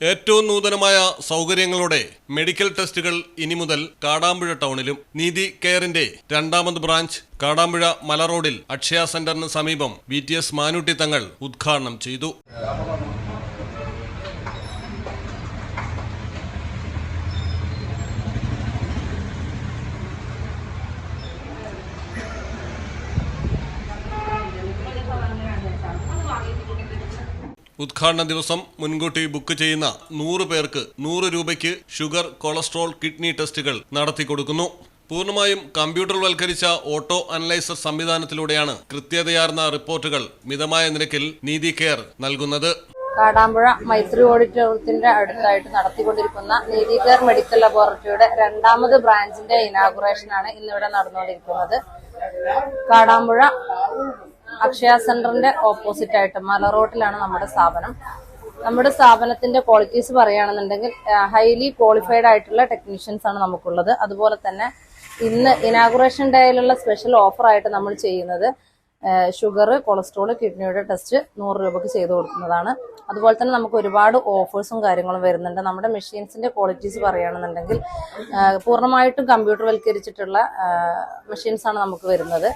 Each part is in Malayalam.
ഏറ്റവും നൂതനമായ സൗകര്യങ്ങളോടെ മെഡിക്കൽ ടെസ്റ്റുകൾ ഇനി മുതൽ കാടാമ്പുഴ ടൗണിലും. നീതി കെയറിന്റെ രണ്ടാമത് ബ്രാഞ്ച് കാടാമ്പുഴ മല റോഡിൽ അക്ഷയ സെന്ററിന് സമീപം വി ടി എസ് മാനുട്ടി തങ്ങൾ ഉദ്ഘാടനം ചെയ്തു. ഉദ്ഘാടന ദിവസം മുൻകൂട്ടി ബുക്ക് ചെയ്യുന്ന നൂറ് പേർക്ക് നൂറ് രൂപയ്ക്ക് ഷുഗർ കൊളസ്ട്രോൾ കിഡ്നി ടെസ്റ്റുകൾ നടത്തി കൊടുക്കുന്നു. പൂർണമായും കമ്പ്യൂട്ടർവൽക്കരിച്ച ഓട്ടോ അനലൈസർ സംവിധാനത്തിലൂടെയാണ് കൃത്യതയാർന്ന റിപ്പോർട്ടുകൾ മിതമായ നിരക്കിൽ നീതി കെയർ നൽകുന്നത്. കാടാമ്പുഴ മൈത്രി ഓഡിറ്റോറിയത്തിന്റെ അടുത്തായിട്ട് നടത്തിക്കൊണ്ടിരിക്കുന്ന നീതി കെയർ മെഡിക്കൽ ലബോറട്ടറിയുടെ രണ്ടാമത് ബ്രാഞ്ചിന്റെ ഇനാഗുറേഷൻ ആണ് ഇന്നിവിടെ നടന്നുകൊണ്ടിരിക്കുന്നത്. കാടാമ്പുഴ അക്ഷയ സെന്ററിന്റെ ഓപ്പോസിറ്റ് ആയിട്ട് മല റോട്ടിലാണ് നമ്മുടെ സ്ഥാപനം. നമ്മുടെ സ്ഥാപനത്തിന്റെ ക്വാളിറ്റീസ് പറയുകയാണെന്നുണ്ടെങ്കിൽ ഹൈലി ക്വാളിഫൈഡ് ആയിട്ടുള്ള ടെക്നീഷ്യൻസ് ആണ് നമുക്കുള്ളത്. അതുപോലെ തന്നെ ഇന്ന് ഇനാഗുറേഷൻ ഡേയിലുള്ള സ്പെഷ്യൽ ഓഫർ ആയിട്ട് നമ്മൾ ചെയ്യുന്നത് ഷുഗർ കൊളസ്ട്രോൾ കിഡ്നിയുടെ ടെസ്റ്റ് നൂറ് രൂപക്ക് ചെയ്തു കൊടുക്കുന്നതാണ്. അതുപോലെ തന്നെ നമുക്ക് ഒരുപാട് ഓഫേഴ്സും കാര്യങ്ങളും വരുന്നുണ്ട്. നമ്മുടെ മെഷീൻസിന്റെ ക്വാളിറ്റീസ് പറയുകയാണെന്നുണ്ടെങ്കിൽ പൂർണമായിട്ടും പൂർണമായിട്ടും കമ്പ്യൂട്ടർവൽക്കരിച്ചിട്ടുള്ള മെഷീൻസ് ആണ് നമുക്ക് വരുന്നത്.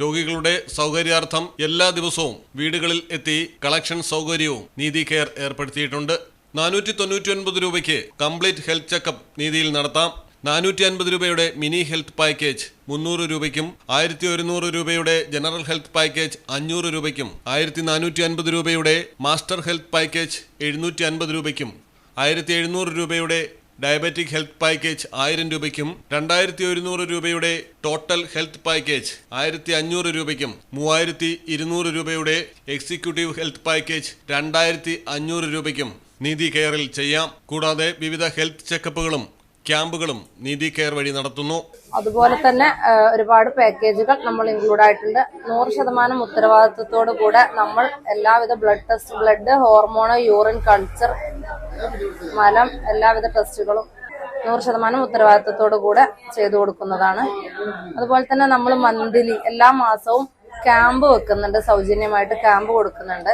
രോഗികളുടെ സൗകര്യാർത്ഥം എല്ലാ ദിവസവും വീടുകളിൽ എത്തി കളക്ഷൻ സൗകര്യവും നീതി കെയർ ഏർപ്പെടുത്തിയിട്ടുണ്ട്. നാനൂറ്റി തൊണ്ണൂറ്റി ഒൻപത് രൂപയ്ക്ക് കംപ്ലീറ്റ് ഹെൽത്ത് ചെക്കപ്പ് നീതിയിൽ നടത്താം. നാനൂറ്റി അൻപത് രൂപയുടെ മിനി ഹെൽത്ത് പാക്കേജ് മുന്നൂറ് രൂപയ്ക്കും ആയിരത്തി ഒരുന്നൂറ് രൂപയുടെ ജനറൽ ഹെൽത്ത് പാക്കേജ് അഞ്ഞൂറ് രൂപയ്ക്കും ആയിരത്തി നാനൂറ്റി അൻപത് രൂപയുടെ മാസ്റ്റർ ഹെൽത്ത് പാക്കേജ് എഴുന്നൂറ്റി അൻപത് രൂപയ്ക്കും ആയിരത്തി എഴുന്നൂറ് രൂപയുടെ ഡയബറ്റിക് ഹെൽത്ത് പാക്കേജ് ആയിരം രൂപയ്ക്കും രണ്ടായിരത്തി ഒരുന്നൂറ് രൂപയുടെ ടോട്ടൽ ഹെൽത്ത് പാക്കേജ് ആയിരത്തി അഞ്ഞൂറ് രൂപയ്ക്കും മൂവായിരത്തി ഇരുന്നൂറ് രൂപയുടെ എക്സിക്യൂട്ടീവ് ഹെൽത്ത് പാക്കേജ് രണ്ടായിരത്തി അഞ്ഞൂറ് രൂപയ്ക്കും നീതി കെയറിൽ ചെയ്യാം. കൂടാതെ വിവിധ ഹെൽത്ത് ചെക്കപ്പുകളും ക്യാമ്പുകളും നീതി കെയർ വഴി നടത്തുന്നു. അതുപോലെ തന്നെ ഒരുപാട് പാക്കേജുകൾ നമ്മൾ ഇൻക്ലൂഡ് ആയിട്ടുണ്ട്. നൂറ് ശതമാനം ഉത്തരവാദിത്വത്തോടു കൂടെ നമ്മൾ എല്ലാവിധ blood test blood hormone urine culture മലം എല്ലാവിധ ടെസ്റ്റുകളും നൂറ് ശതമാനം ഉത്തരവാദിത്വത്തോടു കൂടെ ചെയ്തു കൊടുക്കുന്നതാണ്. അതുപോലെ തന്നെ നമ്മൾ മന്ത്ലി എല്ലാ മാസവും ക്യാമ്പ് വെക്കുന്നുണ്ട്. സൗജന്യമായിട്ട് ക്യാമ്പ് കൊടുക്കുന്നുണ്ട്.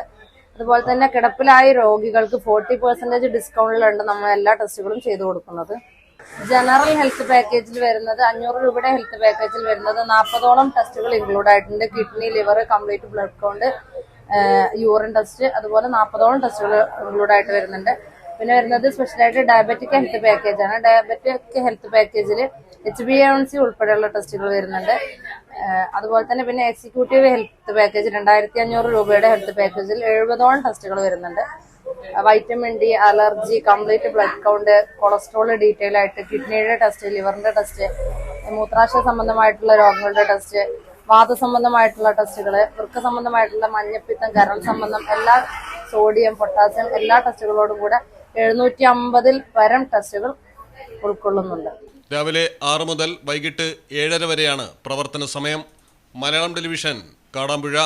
അതുപോലെ തന്നെ കിടപ്പിലായ രോഗികൾക്ക് ഫോർട്ടി പെർസെന്റേജ് ഡിസ്കൗണ്ടിലുണ്ട് നമ്മൾ എല്ലാ ടെസ്റ്റുകളും ചെയ്തു കൊടുക്കുന്നത്. ജനറൽ ഹെൽത്ത് പാക്കേജിൽ വരുന്നത് അഞ്ഞൂറ് രൂപയുടെ ഹെൽത്ത് പാക്കേജിൽ വരുന്നത് നാൽപ്പതോളം ടെസ്റ്റുകൾ ഇൻക്ലൂഡ് ആയിട്ടുണ്ട്. Kidney liver complete blood count urine test അതുപോലെ നാൽപ്പതോളം ടെസ്റ്റുകൾ ഇൻക്ലൂഡ് ആയിട്ട് വരുന്നുണ്ട്. പിന്നെ വരുന്നത് സ്പെഷ്യലായിട്ട് ഡയബറ്റിക് ഹെൽത്ത് പാക്കേജ് ആണ്. ഡയബറ്റിക് ഹെൽത്ത് പാക്കേജിൽ എച്ച് ബി എൻ സി ഉൾപ്പെടെയുള്ള ടെസ്റ്റുകൾ വരുന്നുണ്ട്. അതുപോലെ തന്നെ പിന്നെ എക്സിക്യൂട്ടീവ് ഹെൽത്ത് പാക്കേജ് രണ്ടായിരത്തി അഞ്ഞൂറ് രൂപയുടെ ഹെൽത്ത് പാക്കേജിൽ എഴുപതോളം ടെസ്റ്റുകൾ വരുന്നുണ്ട്. Vitamin D allergy complete blood count cholesterol detail ആയിട്ട് കിഡ്നിയുടെ ടെസ്റ്റ് ലിവറിന്റെ ടെസ്റ്റ് മൂത്രാശയ സംബന്ധമായിട്ടുള്ള രോഗങ്ങളുടെ ടെസ്റ്റ് വാത സംബന്ധമായിട്ടുള്ള ടെസ്റ്റുകൾ വൃക്ക സംബന്ധമായിട്ടുള്ള മഞ്ഞപ്പിത്തം കരൾ സംബന്ധം എല്ലാ സോഡിയം പൊട്ടാസ്യം എല്ലാ ടെസ്റ്റുകളോടും കൂടെ എഴുന്നൂറ്റി അമ്പതിൽ പരം ടെസ്റ്റുകൾ ഉൾക്കൊള്ളുന്നുണ്ട്. രാവിലെ ആറ് മുതൽ വൈകിട്ട് ഏഴര വരെയാണ് പ്രവർത്തന സമയം. മലയാളം ടെലിവിഷൻ കാടാമ്പുഴ.